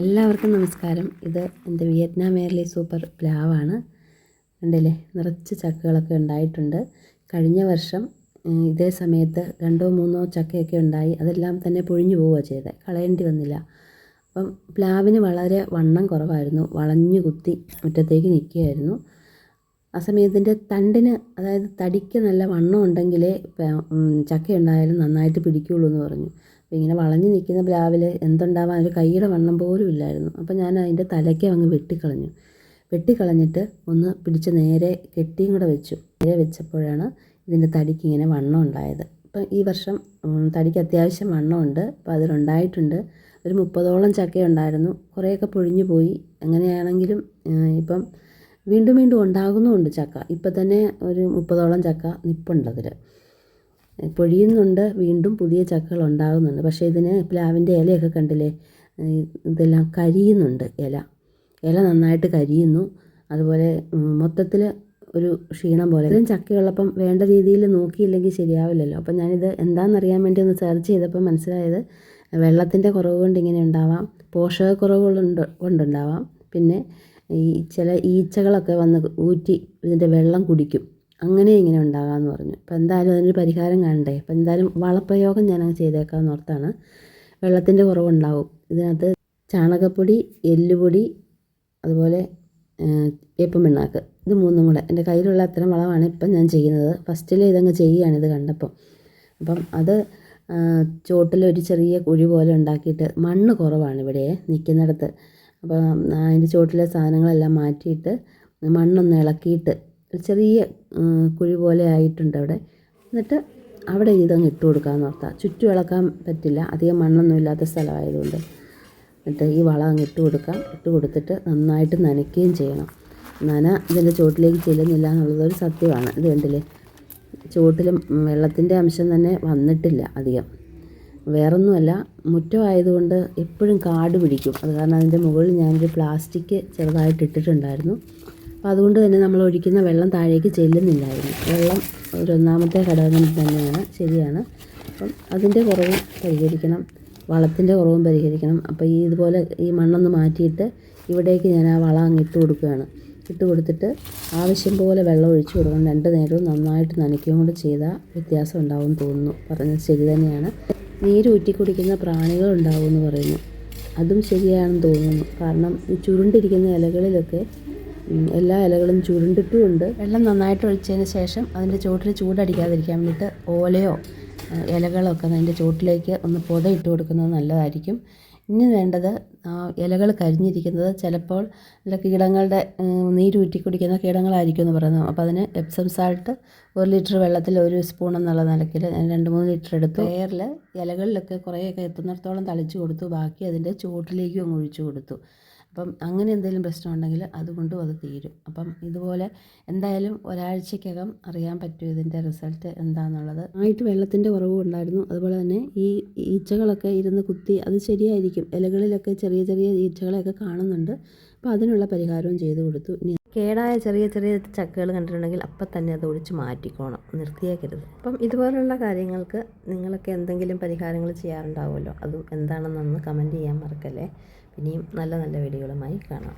എല്ലാവർക്കും നമസ്കാരം. ഇത് എന്റെ വിയറ്റ്നാം എയർലി സൂപ്പർ പ്ലാവാണ്. ഉണ്ടല്ലേ നിറച്ച് ചക്കകളൊക്കെ ഉണ്ടായിട്ടുണ്ട്. കഴിഞ്ഞ വർഷം ഇതേ സമയത്ത് രണ്ടോ മൂന്നോ ചക്കയൊക്കെ ഉണ്ടായി. അതെല്ലാം തന്നെ പൊഴിഞ്ഞു പോവുക ചെയ്തത് കളയേണ്ടി വന്നില്ല. അപ്പം പ്ലാവിന് വളരെ വണ്ണം കുറവായിരുന്നു. വളഞ്ഞു കുത്തി മുറ്റത്തേക്ക് നിൽക്കുകയായിരുന്നു. ആ സമയത്തിന്റെ തണ്ടിന് അതായത് തടിക്ക് നല്ല വണ്ണം ഉണ്ടെങ്കിലേ ചക്ക ഉണ്ടായാലും നന്നായിട്ട് പിടിക്കുകയുള്ളൂ എന്ന് പറഞ്ഞു. ഇങ്ങനെ വളഞ്ഞു നിൽക്കുന്ന പ്ലാവിൽ എന്തുണ്ടാവാൻ ഒരു കൈയുടെ വണ്ണം പോലും ഇല്ലായിരുന്നു. അപ്പോൾ ഞാൻ അതിന്റെ തലയ്ക്ക് അങ്ങ് വെട്ടിക്കളഞ്ഞു. വെട്ടിക്കളഞ്ഞിട്ട് ഒന്ന് പിടിച്ച് നേരെ കെട്ടിയും കൂടെ വെച്ചു. നേരെ വെച്ചപ്പോഴാണ് ഇതിന്റെ തടിക്ക് ഇങ്ങനെ വണ്ണം ഉണ്ടായത്. അപ്പം ഈ വർഷം തടിക്ക് അത്യാവശ്യം വണ്ണമുണ്ട്. അപ്പോൾ അതിലുണ്ടായിട്ടുണ്ട് ഒരു മുപ്പതോളം ചക്കയുണ്ടായിരുന്നു കുറേയൊക്കെ പൊഴിഞ്ഞു പോയി. അങ്ങനെയാണെങ്കിലും ഇപ്പം വീണ്ടും വീണ്ടും ഉണ്ടാകുന്നുമുണ്ട് ചക്ക. ഇപ്പം തന്നെ ഒരു മുപ്പതോളം ചക്ക നിപ്പുണ്ട് അതിൽ പൊഴിയുന്നുണ്ട് വീണ്ടും പുതിയ ചക്കകൾ ഉണ്ടാകുന്നുണ്ട്. പക്ഷേ ഇതിന് പ്ലാവിന്റെ ഇലയൊക്കെ കണ്ടില്ലേ? ഇതെല്ലാം കരിയുന്നുണ്ട് ഇല. ഇല നന്നായിട്ട് കരിയുന്നു. അതുപോലെ മൊത്തത്തിൽ ഒരു ക്ഷീണം പോലെ. ഇതും ചക്കയുള്ളപ്പം വേണ്ട രീതിയിൽ നോക്കിയില്ലെങ്കിൽ ശരിയാവില്ലല്ലോ. അപ്പം ഞാനിത് എന്താണെന്നറിയാൻ വേണ്ടി ഒന്ന് സെർച്ച് ചെയ്തപ്പോൾ മനസ്സിലായത് വെള്ളത്തിന്റെ കുറവ് കൊണ്ട് ഇങ്ങനെ ഉണ്ടാവാം. പോഷകക്കുറവുകളുണ്ട് കൊണ്ടുണ്ടാവാം. പിന്നെ ഈ ചില ഈച്ചകളൊക്കെ വന്ന് ഊറ്റി ഇതിന്റെ വെള്ളം കുടിക്കും. അങ്ങനെ ഇങ്ങനെ ഉണ്ടാകാമെന്ന് പറഞ്ഞു. അപ്പോൾ എന്തായാലും അതിനൊരു പരിഹാരം കാണണ്ടേ? അപ്പോൾ എന്തായാലും വളപ്രയോഗം ഞാനങ്ങ് ചെയ്തേക്കാമെന്ന് ഓർത്താണ്. വെള്ളത്തിന്റെ കുറവുണ്ടാവും. ഇതിനകത്ത് ചാണകപ്പൊടി എല്ലുപൊടി അതുപോലെ ഏപ്പം പിണ്ണാക്ക്. ഇത് മൂന്നും കൂടെ. എന്റെ കയ്യിലുള്ള അത്തരം വളമാണ് ഇപ്പം ഞാൻ ചെയ്യുന്നത്. ഫസ്റ്റിൽ ഇതങ്ങ് ചെയ്യുകയാണ് ഇത് കണ്ടപ്പം അപ്പം അത് ചോട്ടിൽ ഒരു ചെറിയ കുഴി പോലെ ഉണ്ടാക്കിയിട്ട് മണ്ണ് കുറവാണ് ഇവിടെ നിൽക്കുന്നിടത്ത്. അപ്പം അതിന്റെ ചോട്ടിലെ സാധനങ്ങളെല്ലാം മാറ്റിയിട്ട് മണ്ണൊന്ന് ഇളക്കിയിട്ട് ചെറിയ കുഴി പോലെ ആയിട്ടുണ്ട് അവിടെ. എന്നിട്ട് അവിടെ ഇതങ്ങ് ഇട്ട് കൊടുക്കാമെന്ന് ഓർത്താ. ചുറ്റും ഇളക്കാൻ പറ്റില്ല. അധികം മണ്ണൊന്നും ഇല്ലാത്ത സ്ഥലമായതുകൊണ്ട്. എന്നിട്ട് ഈ വളം അങ്ങ് ഇട്ട് കൊടുക്കാം. ഇട്ട് കൊടുത്തിട്ട് നന്നായിട്ട് നനയ്ക്കുകയും ചെയ്യണം. നന ഇതിന്റെ ചുവട്ടിലേക്ക് ചെല്ലുന്നില്ല എന്നുള്ളതൊരു സത്യമാണ്. ഇത് കണ്ടില്ലേ? ചുവട്ടിലും വെള്ളത്തിന്റെ അംശം തന്നെ വന്നിട്ടില്ല അധികം. വേറൊന്നുമല്ല മുറ്റമായതുകൊണ്ട് എപ്പോഴും കാട് പിടിക്കും. അത് കാരണം അതിന്റെ മുകളിൽ ഞാനൊരു പ്ലാസ്റ്റിക് ചെറുതായിട്ട് ഇട്ടിട്ടുണ്ടായിരുന്നു. അപ്പോൾ അതുകൊണ്ട് തന്നെ നമ്മൾ ഒഴിക്കുന്ന വെള്ളം താഴേക്ക് ചെല്ലുന്നില്ലായിരുന്നു. വെള്ളം ഒരു ഒന്നാമത്തെ ഘടകം തന്നെയാണ് ശരിയാണ്. അപ്പം അതിന്റെ കുറവും പരിഹരിക്കണം വളത്തിന്റെ കുറവും പരിഹരിക്കണം. അപ്പോൾ ഈ ഇതുപോലെ ഈ മണ്ണൊന്ന് മാറ്റിയിട്ട് ഇവിടേക്ക് ഞാൻ ആ വളം അങ്ങ് ഇട്ട് കൊടുക്കുകയാണ്. ഇട്ട് കൊടുത്തിട്ട് ആവശ്യം പോലെ വെള്ളം ഒഴിച്ചു കൊടുക്കണം. രണ്ട് നേരവും നന്നായിട്ട് നനയ്ക്കുകയും കൂടെ ചെയ്താൽ വ്യത്യാസം ഉണ്ടാവും തോന്നുന്നു. പറഞ്ഞത് ശരി തന്നെയാണ്. നീര് ഊറ്റി കുടിക്കുന്ന പ്രാണികൾ ഉണ്ടാവും പറയുന്നു. അതും ശരിയാണെന്ന് തോന്നുന്നു. കാരണം ഈ ചുരുണ്ടിരിക്കുന്ന ഇലകളിലൊക്കെ എല്ലാ ഇലകളും ചുരുണ്ടിട്ടുമുണ്ട്. വെള്ളം നന്നായിട്ട് ഒഴിച്ചതിന് ശേഷം അതിന്റെ ചുവട്ടിൽ ചൂടടിക്കാതിരിക്കാൻ വേണ്ടിയിട്ട് ഓലയോ ഇലകളൊക്കെ അതിന്റെ ചുവട്ടിലേക്ക് ഒന്ന് പുതയിട്ട് കൊടുക്കുന്നത് നല്ലതായിരിക്കും. ഇനി വേണ്ടത് ഇലകൾ കരിഞ്ഞിരിക്കുന്നത് ചിലപ്പോൾ നല്ല കീടങ്ങളുടെ നീരൂറ്റി കുടിക്കുന്ന കീടങ്ങളായിരിക്കും എന്ന് പറയുന്നത്. അപ്പോൾ അതിന് എപ്സം സാൾട്ട് ഒരു ലിറ്റർ വെള്ളത്തിൽ ഒരു സ്പൂൺ എന്നുള്ള നിലയ്ക്ക് ഞാൻ രണ്ട് മൂന്ന് ലിറ്റർ എടുത്തു. എയറിൽ ഇലകളിലൊക്കെ കുറേയൊക്കെ എത്തുന്നിടത്തോളം തളിച്ചു കൊടുത്തു. ബാക്കി അതിന്റെ ചുവട്ടിലേക്കും ഒഴിച്ചു കൊടുത്തു. അപ്പം അങ്ങനെ എന്തെങ്കിലും പ്രശ്നം ഉണ്ടെങ്കിൽ അതുകൊണ്ടും അത് തീരും. അപ്പം ഇതുപോലെ എന്തായാലും ഒരാഴ്ചക്കകം അറിയാൻ പറ്റും ഇതിന്റെ റിസൾട്ട് എന്താണെന്നുള്ളത് ആയിട്ട് വെള്ളത്തിന്റെ കുറവും ഉണ്ടായിരുന്നു. അതുപോലെ തന്നെ ഈ ഈച്ചകളൊക്കെ ഇരുന്ന് കുത്തി അത് ശരിയായിരിക്കും. ഇലകളിലൊക്കെ ചെറിയ ചെറിയ ഈച്ചകളെയൊക്കെ കാണുന്നുണ്ട്. അപ്പോൾ അതിനുള്ള പരിഹാരവും ചെയ്തു കൊടുത്തു. കേടായ ചെറിയ ചെറിയ ചക്കകൾ കണ്ടിട്ടുണ്ടെങ്കിൽ അപ്പം തന്നെ അത് ഒഴിച്ച് മാറ്റിക്കോണം. നിർത്തിയേക്കരുത്. അപ്പം ഇതുപോലുള്ള കാര്യങ്ങൾക്ക് നിങ്ങളൊക്കെ എന്തെങ്കിലും പരിഹാരങ്ങൾ ചെയ്യാറുണ്ടാവുമല്ലോ? അതും എന്താണെന്നൊന്ന് കമന്റ് ചെയ്യാൻ മറക്കല്ലേ? ഇനിയും നല്ല നല്ല വീഡിയോകളുമായി കാണാം.